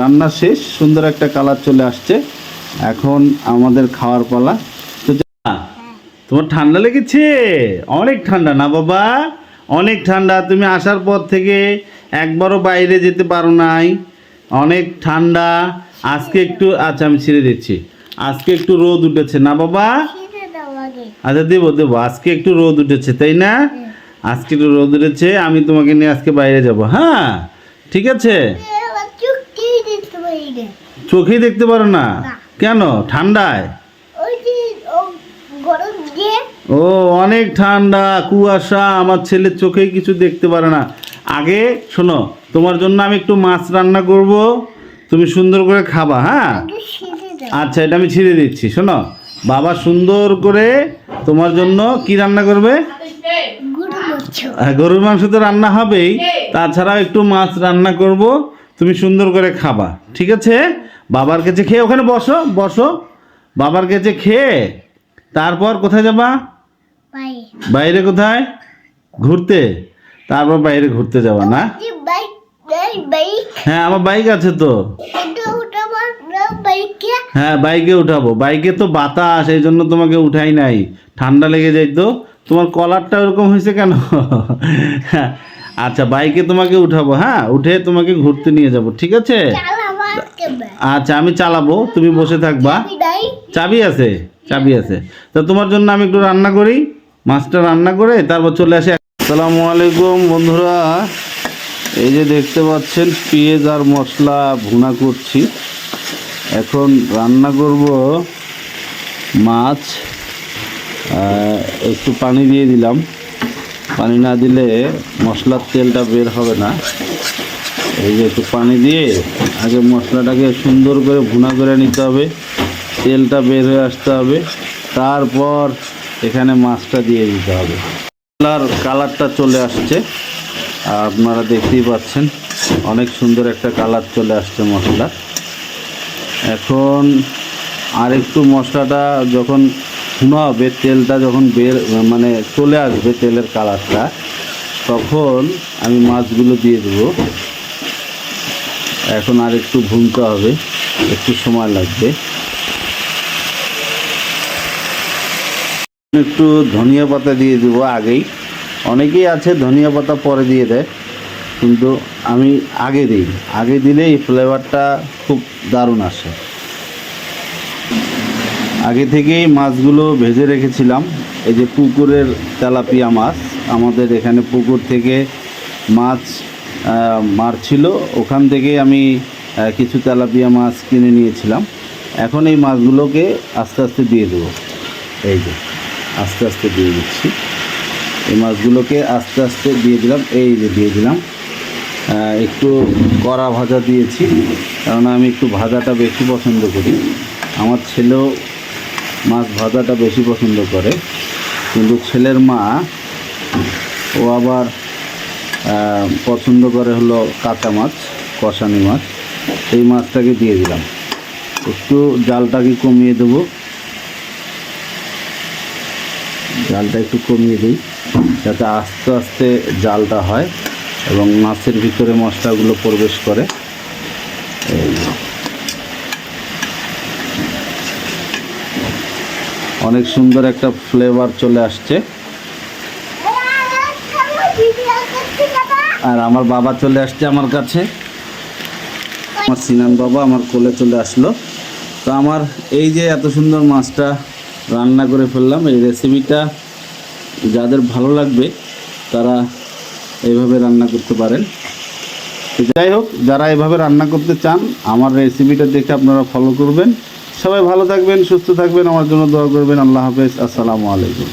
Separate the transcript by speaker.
Speaker 1: রান্না শেষ সুন্দর একটা কালার চলে আসছে। এখন আমাদের খাওয়ার পালা। তো তোমার ঠান্ডা লেগেছে? অনেক ঠান্ডা। না বাবা অনেক ঠান্ডা। তুমি আসার পর থেকে একবারও বাইরে যেতে পারো নাই। অনেক ঠান্ডা। আজকে একটু আচ্ছা আমি ছেড়ে দিচ্ছি। আজকে একটু রোদ উঠেছে। না বাবা? আচ্ছা দেবো দেবো। আজকে একটু রোদ উঠেছে তাই না? আজকে একটু রোদ উঠেছে। আমি তোমাকে নিয়ে আজকে বাইরে যাব। হ্যাঁ ঠিক আছে
Speaker 2: এবার চুক্তি দিতে পারি না
Speaker 1: চোখেই দেখতে পারো না। কেন? ঠান্ডায়?
Speaker 2: ও
Speaker 1: অনেক ঠান্ডা কুয়াশা আমার ছেলে চোখেই কিছু দেখতে পারে না। আগে শোনো তোমার জন্য আমি একটু মাছ রান্না করব। তুমি সুন্দর করে খাবা হ্যাঁ? আচ্ছা এটা আমি ছিঁড়ে দিচ্ছি শোনো। বাবা সুন্দর করে তোমার জন্য কি রান্না করবে? আর গরুর মাংস তো রান্না হবেই। তাছাড়াও একটু মাছ রান্না করব। তুমি সুন্দর করে খাবা ঠিক আছে? বাবার কাছে খেয়ে ওখানে বসো বসো। বাবার কাছে খেয়ে তারপর কোথায় যাবা? বাইরে। কোথায়? ঘুরতে। তারপর বাইরে ঘুরতে যাবা না? হ্যাঁ আমার বাইক আছে তো। হ্যাঁ বাইকে উঠাবো। বাইকে তো বাতাস এই জন্য তোমাকে উঠাই নাই। ঠান্ডা লেগে যাই তো। তোমার কলারটা ওরকম হয়েছে কেন? আচ্ছা বাইকে তোমাকে উঠাবো হ্যাঁ? উঠে তোমাকে ঘুরতে নিয়ে যাব ঠিক আছে? আচ্ছা আমি চালাবো তুমি বসে থাকবা। চাবি আছে চাবি আছে। তো তোমার জন্য আমি একটু রান্না করি মাছটা রান্না করে তারপর চলে আসি। আসসালামু আলাইকুম বন্ধুরা। এই যে দেখতে পাচ্ছেন পেঁয়াজ আর মশলা ভুনা করছি। এখন রান্না করব মাছ। একটু পানি দিয়ে দিলাম। পানি না দিলে মশলার তেলটা বের হবে না। এই যে একটু পানি দিয়ে আগে মশলাটাকে সুন্দর করে ভুনা করে নিতে হবে। তেলটা বের হয়ে আসতে হবে। তারপর এখানে মাছটা দিয়ে দিতে হবে। মশলার কালারটা চলে আসছে। আপনারা দেখতেই পাচ্ছেন, অনেক সুন্দর একটা কালার চলে আসছে মশলা। এখন আর একটু মশলাটা যখন ভুনা হবে, তেলটা যখন বের মানে চলে আসবে তেলের কালারটা, তখন আমি মাছগুলো দিয়ে দেবো। এখন আর একটু ভুনতে হবে, একটু সময় লাগবে। একটু ধনিয়া পাতা দিয়ে দেবো আগেই। অনেকেই আছে ধনিয়া পাতা পরে দিয়ে দেয়, কিন্তু আমি আগে দিই। আগে দিলে এই ফ্লেভারটা খুব দারুণ আসে। আগে থেকেই মাছগুলো ভেজে রেখেছিলাম। এই যে পুকুরের তেলাপিয়া মাছ, আমাদের এখানে পুকুর থেকে মাছ আহ, মারছিল। ওখান থেকে আমি কিছু তেলাপিয়া মাছ কিনে নিয়েছিলাম। এখন এই মাছগুলোকে আস্তে আস্তে দিয়ে দেবো। এই যে আস্তে আস্তে দিয়ে দিচ্ছি। এই মাছগুলোকে আস্তে আস্তে দিয়ে দিলাম। এই যে দিয়ে দিলাম। একটু কড়া ভাজা দিয়েছি। কারণ আমি একটু ভাজাটা বেশি পছন্দ করি। আমার ছেলেও মাছ ভাজাটা বেশি পছন্দ করে। কিন্তু ছেলের মা ও আবার পছন্দ করে হলো কাঁচা মাছ, কষানি মাছ। এই মাছটাকে দিয়ে দিলাম। একটু জালটাকে কমিয়ে দেবো। জালটা একটু কমিয়ে দিই, যাতে আস্তে আস্তে জালটা হয় এবং মাছের ভিতরে মশলাগুলো প্রবেশ করে। অনেক সুন্দর একটা ফ্লেভার চলে আসছে
Speaker 2: ভিডিও করতে যাবা
Speaker 1: আর আমার বাবা চলে আসছে আমার কাছে। আমার সিনান বাবা আমার কোলে চলে আসলো। তো আমার এই যে এত সুন্দর মাছটা রান্না করে ফেললাম, এই রেসিপিটা যাদের ভালো লাগবে তারা এইভাবে রান্না করতে পারেন। যাই হোক, যারা এভাবে রান্না করতে চান, আমার রেসিপিটা দেখে আপনারা ফলো করবেন। সবাই ভালো থাকবেন, সুস্থ থাকবেন, আমার জন্য দোয়া করবেন। আল্লাহ হাফেজ, আসসালামু আলাইকুম।